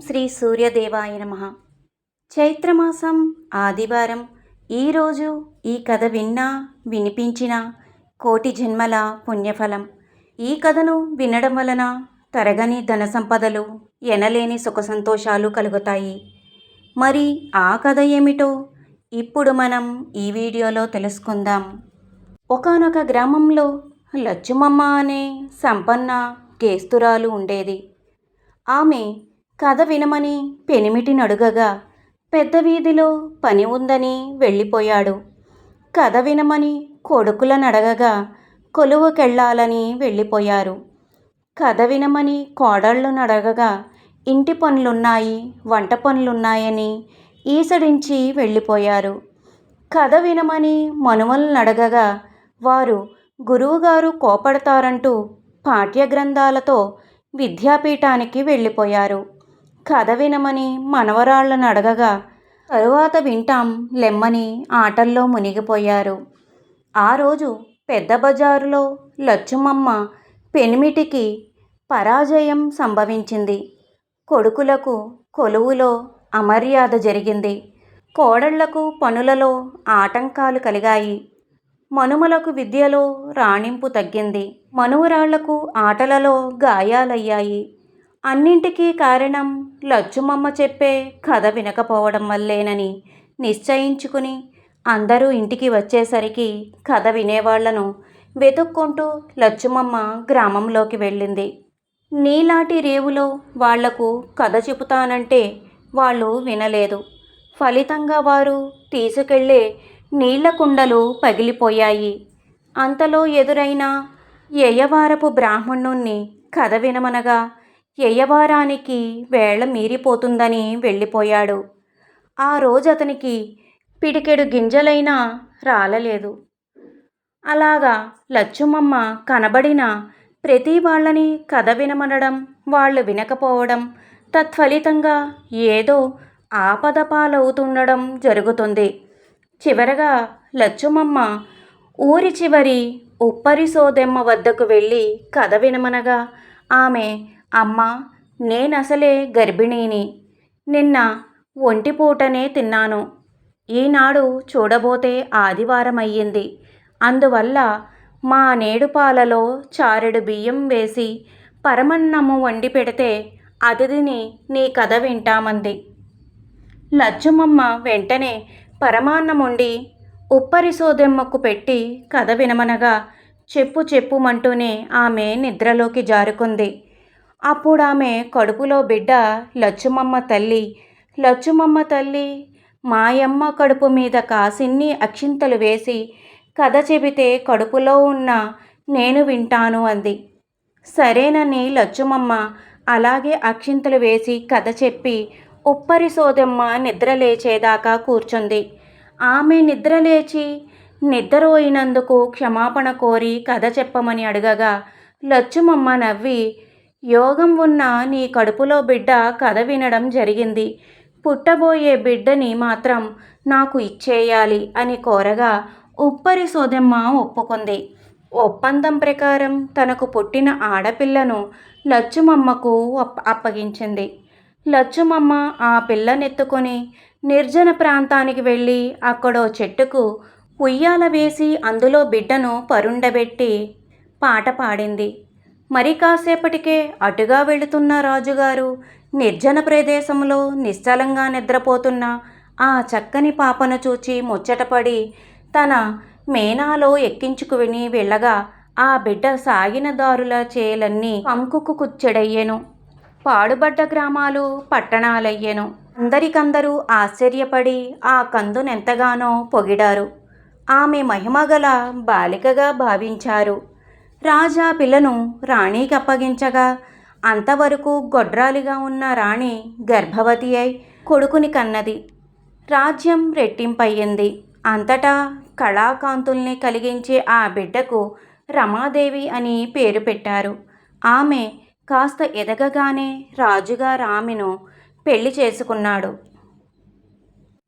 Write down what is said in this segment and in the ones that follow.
శ్రీ సూర్యదేవాయ నమ. చైత్రమాసం ఆదివారం. ఈరోజు ఈ కథ విన్నా వినిపించిన కోటి జన్మల పుణ్యఫలం. ఈ కథను వినడం వలన తరగని ధన సంపదలు ఎనలేని సుఖ సంతోషాలు కలుగుతాయి. మరి ఆ కథ ఏమిటో ఇప్పుడు మనం ఈ వీడియోలో తెలుసుకుందాం. ఒకానొక గ్రామంలో లచ్చుమమ్మ అనే సంపన్న కేస్తురాలు ఉండేది. ఆమె కథ వినమని పెనిమిటిని అడుగగా పెద్ద వీధిలో పని ఉందని వెళ్ళిపోయాడు. కథ వినమని కొడుకులను అడగగా కొలువుకెళ్ళాలని వెళ్ళిపోయారు. కథ వినమని కోడళ్ళను అడగగా ఇంటి పనులున్నాయి వంట పనులున్నాయని ఈసడించి వెళ్ళిపోయారు. కథ వినమని మనుమలను అడగగా వారు గురువుగారు కోపడతారంటూ పాఠ్యగ్రంథాలతో విద్యాపీఠానికి వెళ్ళిపోయారు. కథ వినమని మనవరాళ్ళను అడగగా తరువాత వింటాం లెమ్మని ఆటల్లో మునిగిపోయారు. ఆ రోజు పెద్ద బజారులో లచ్చుమమ్మ పెనిమిటికి పరాజయం సంభవించింది. కొడుకులకు కొలువులో అమర్యాద జరిగింది. కోడళ్ళకు పనులలో ఆటంకాలు కలిగాయి. మనుమలకు విద్యలో రాణింపు తగ్గింది. మనువరాళ్ళకు ఆటలలో గాయాలయ్యాయి. అన్నింటికీ కారణం లచ్చుమమ్మ చెప్పే కథ వినకపోవడం వల్లేనని నిశ్చయించుకుని అందరూ ఇంటికి వచ్చేసరికి కథ వినేవాళ్ళను వెతుక్కుంటూ లచ్చుమమ్మ గ్రామంలోకి వెళ్ళింది. నీలాటి రేవులో వాళ్ళకు కథ చెబుతానంటే వాళ్ళు వినలేదు. ఫలితంగా వారు తీసుకెళ్ళే నీళ్ళ కుండలు పగిలిపోయాయి. అంతలో ఎదురైన యయవారపు బ్రాహ్మణుణ్ణి కథ వినమనగా ఎయ్యవారానికి వేళ మీరిపోతుందని వెళ్ళిపోయాడు. ఆ రోజు అతనికి పిడికెడు గింజలైనా రాలలేదు. అలాగా లచ్చుమమ్మ కనబడిన ప్రతి వాళ్ళని కథ వినమనడం వాళ్ళు వినకపోవడం తత్ఫలితంగా ఏదో ఆపద పాలవుతుండడం జరుగుతుంది. చివరగా లచ్చుమమ్మ ఊరి చివరి ఉప్పరి సోదెమ్మ వద్దకు వెళ్ళి కథ వినమనగా ఆమె అమ్మా నేనసలే గర్భిణీని. నిన్న ఒంటిపూటనే తిన్నాను. ఈనాడు చూడబోతే ఆదివారం అయ్యింది అందువల్ల మా నేడుపాలలో చారెడు బియ్యం వేసి పరమన్నము వండి పెడితే అతిథిని నీ కథ వింటామంది. లచ్చుమమ్మ వెంటనే పరమాన్నముండి ఉప్పరి సోదెమ్మకు పెట్టి కథ వినమనగా చెప్పు చెప్పుమంటూనే ఆమె నిద్రలోకి జారుకుంది. అప్పుడు ఆమె కడుపులో బిడ్డ లచ్చుమమ్మ తల్లి. లచ్చుమమ్మ తల్లి మాయమ్మ కడుపు మీద కాసిన్ని అక్షింతలు వేసి కథ చెబితే కడుపులో ఉన్న నేను వింటాను అంది. సరేనని లచ్చుమమ్మ అలాగే అక్షింతలు వేసి కథ చెప్పి ఉప్పరి సోదమ్మ నిద్రలేచేదాకా కూర్చుంది. ఆమె నిద్ర లేచి నిద్రపోయినందుకు క్షమాపణ కోరి కథ చెప్పమని అడగగా లచ్చుమమ్మ నవ్వి యోగం ఉన్న నీ కడుపులో బిడ్డ కథ వినడం జరిగింది. పుట్టబోయే బిడ్డని మాత్రం నాకు ఇచ్చేయాలి అని కోరగా ఉప్పరి సోదెమ్మ ఒప్పుకుంది. ఒప్పందం ప్రకారం తనకు పుట్టిన ఆడపిల్లను లచ్చుమమ్మకు అప్పగించింది. లచ్చుమమ్మ ఆ పిల్లనెత్తుకొని నిర్జన ప్రాంతానికి వెళ్ళి అక్కడో చెట్టుకు ఉయ్యాల వేసి అందులో బిడ్డను పరుండబెట్టి పాట పాడింది. మరి కాసేపటికే అటుగా వెళుతున్న రాజుగారు నిర్జన ప్రదేశంలో నిశ్చలంగా నిద్రపోతున్న ఆ చక్కని పాపను చూచి ముచ్చటపడి తన మేనాలో ఎక్కించుకు విని వెళ్ళగా ఆ బిడ్డ సాగిన దారుల చేలన్నీ అంకుకు కుచ్చెడయ్యెను. పాడుబడ్డ గ్రామాలు పట్టణాలయ్యెను. అందరికందరూ ఆశ్చర్యపడి ఆ కందునెంతగానో పొగిడారు. ఆమె మహిమగల బాలికగా భావించారు. రాజా పిల్లను రాణికి అప్పగించగా అంతవరకు గొడ్రాలిగా ఉన్న రాణి గర్భవతి అయి కొడుకుని కన్నది. రాజ్యం రెట్టింపయ్యింది. అంతటా కళాకాంతుల్ని కలిగించే ఆ బిడ్డకు రమాదేవి అని పేరు పెట్టారు. ఆమె కాస్త ఎదగగానే రాజుగా రామిను పెళ్ళి చేసుకున్నాడు.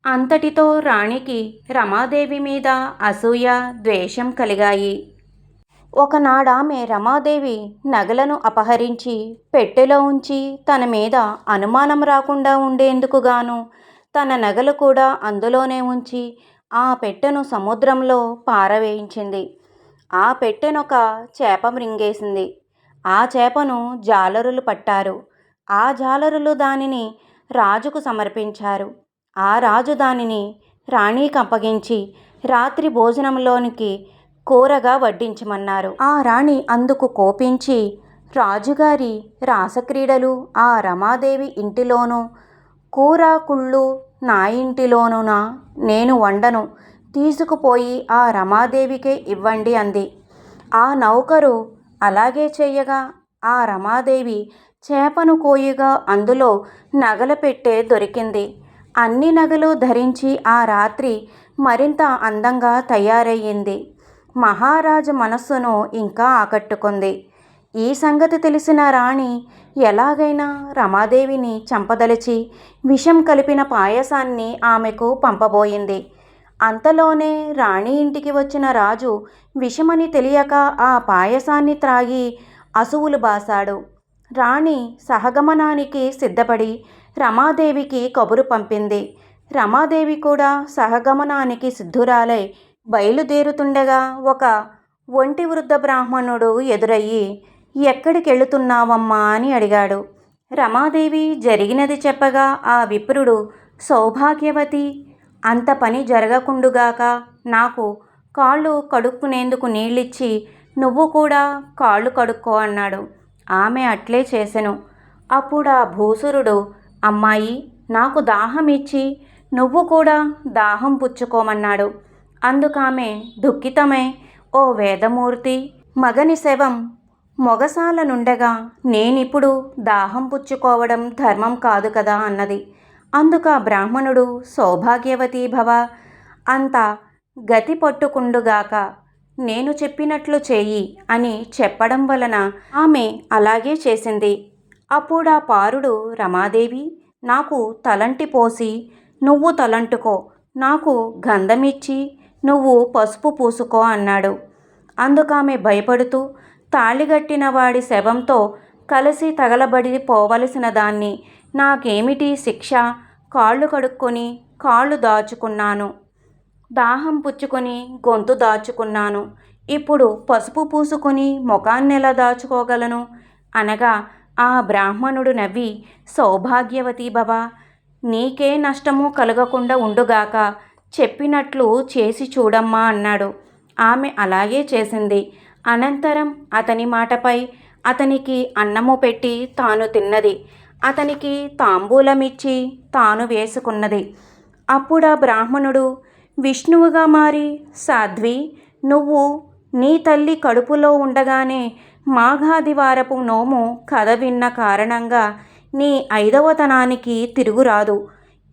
అంతటితో రాణికి రమాదేవి మీద అసూయ ద్వేషం కలిగాయి. ఒకనాడామె రమాదేవి నగలను అపహరించి పెట్టెలో ఉంచి తన మీద అనుమానం రాకుండా ఉండేందుకు గాను తన నగలు కూడా అందులోనే ఉంచి ఆ పెట్టెను సముద్రంలో పారవేయించింది. ఆ పెట్టెనొక చేప మృంగేసింది. ఆ చేపను జాలరులు పట్టారు. ఆ జాలరులు దానిని రాజుకు సమర్పించారు. ఆ రాజు దానిని రాణికి అప్పగించి రాత్రి భోజనంలోనికి కూరగా వడ్డించమన్నారు. ఆ రాణి అందుకు కోపించి రాజుగారి రాసక్రీడలు ఆ రమాదేవి ఇంటిలోనూ కూర కుళ్ళు నా ఇంటిలోనునా నేను వండను తీసుకుపోయి ఆ రమాదేవికే ఇవ్వండి అంది. ఆ నౌకరు అలాగే చేయగా ఆ రమాదేవి చేపను కోయగా అందులో నగల పెట్టె దొరికింది. అన్ని నగలు ధరించి ఆ రాత్రి మరింత అందంగా తయారయ్యింది. మహారాజు మనస్సును ఇంకా ఆకట్టుకుంది. ఈ సంగతి తెలిసిన రాణి ఎలాగైనా రమాదేవిని చంపదలిచి విషం కలిపిన పాయసాన్ని ఆమెకు పంపబోయింది. అంతలోనే రాణి ఇంటికి వచ్చిన రాజు విషమని తెలియక ఆ పాయసాన్ని త్రాగి అసువులు బాసాడు రాణి సహగమనానికి సిద్ధపడి రమాదేవికి కబురు పంపింది. రమాదేవి కూడా సహగమనానికి సిద్ధురాలై బయలుదేరుతుండగా ఒక ఒంటి వృద్ధ బ్రాహ్మణుడు ఎదురయ్యి ఎక్కడికెళుతున్నావమ్మా? అని అడిగాడు. రమాదేవి జరిగినది చెప్పగా ఆ విప్రుడు సౌభాగ్యవతి అంత పని జరగకుండుగాక నాకు కాళ్ళు కడుక్కునేందుకు నీళ్ళిచ్చి నువ్వు కూడా కాళ్ళు కడుక్కో అన్నాడు. ఆమె అట్లే చేసెను. అప్పుడు ఆ భూసురుడు అమ్మాయి నాకు దాహం ఇచ్చి నువ్వు కూడా దాహం పుచ్చుకోమన్నాడు. అందుకామె దుఃఖితమై. ఓ వేదమూర్తి మగని శవం మొగసాల నుండగా నేనిప్పుడు దాహం పుచ్చుకోవడం ధర్మం కాదు కదా అన్నది. అందుక బ్రాహ్మణుడు సౌభాగ్యవతీ భవ. అంత గతి పట్టుకుండుగాక నేను చెప్పినట్లు చేయి అని చెప్పడం వలన ఆమె అలాగే చేసింది. అప్పుడా పారుడు రమాదేవి నాకు తలంటి పోసి నువ్వు తలంటుకో నాకు గంధమిచ్చి నువ్వు పసుపు పూసుకో అన్నాడు. అందుకామె భయపడుతూ తాళిగట్టిన వాడి శవంతో కలిసి తగలబడి పోవలసిన దాన్ని నాకేమిటి శిక్ష? కాళ్ళు కడుక్కొని కాళ్ళు దాచుకున్నాను. దాహం పుచ్చుకొని గొంతు దాచుకున్నాను. ఇప్పుడు పసుపు పూసుకొని ముఖాన్నెలా దాచుకోగలను? అనగా ఆ బ్రాహ్మణుడు నవ్వి సౌభాగ్యవతి భవ నీకే నష్టము కలగకుండా ఉండుగాక చెప్పినట్లు చేసి చూడమ్మా అన్నాడు. ఆమె అలాగే చేసింది. అనంతరం అతని మాటపై అతనికి అన్నము పెట్టి తాను తిన్నది. అతనికి తాంబూలమిచ్చి తాను వేసుకున్నది. అప్పుడా బ్రాహ్మణుడు విష్ణువుగా మారి సాధ్వి! నువ్వు నీ తల్లి కడుపులో ఉండగానే మాఘాదివారపు నోము కథ విన్న కారణంగా నీ ఐదవతనానికి తిరుగురాదు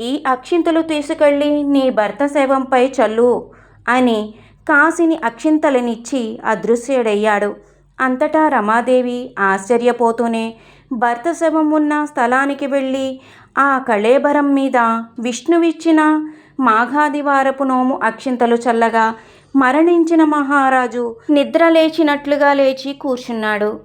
ఈ అక్షింతలు తీసుకెళ్ళి నీ భర్త శవంపై చల్లు అని కాసిని అక్షింతలనిచ్చి అదృశ్యుడయ్యాడు. అంతటా రమాదేవి ఆశ్చర్యపోతూనే భర్త శవం ఉన్న స్థలానికి వెళ్ళి ఆ కళేబరం మీద విష్ణువిచ్చిన మాఘాదివారపు నోము అక్షింతలు చల్లగా మరణించిన మహారాజు నిద్ర లేచినట్లుగా లేచి కూర్చున్నాడు.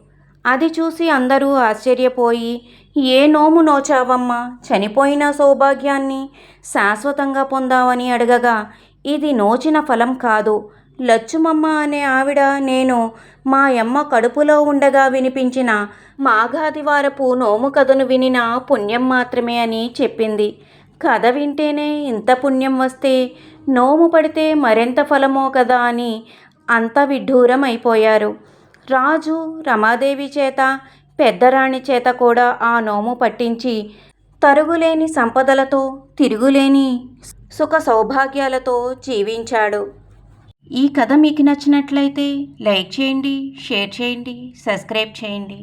అది చూసి అందరూ ఆశ్చర్యపోయి ఏ నోము నోచావమ్మా? చనిపోయిన సౌభాగ్యాన్ని శాశ్వతంగా పొందావని అడగగా ఇది నోచిన ఫలం కాదు. లచ్చుమమ్మ అనే ఆవిడ నేను మా యమ్మ కడుపులో ఉండగా వినిపించిన మాఘాదివారపు నోము కథను వినిన పుణ్యం మాత్రమే అని చెప్పింది. కథ వింటేనే ఇంత పుణ్యం వస్తే నోము పడితే మరెంత ఫలమో కదా అని అంత విడ్డూరం అయిపోయారు రాజు రమాదేవి చేత పెద్దరాణి చేత కూడా ఆ నోము పట్టించి తరుగులేని సంపదలతో తిరుగులేని సుఖ సౌభాగ్యాలతో జీవించాడు. ఈ కథ మీకు నచ్చినట్లయితే లైక్ చేయండి షేర్ చేయండి సబ్స్క్రైబ్ చేయండి.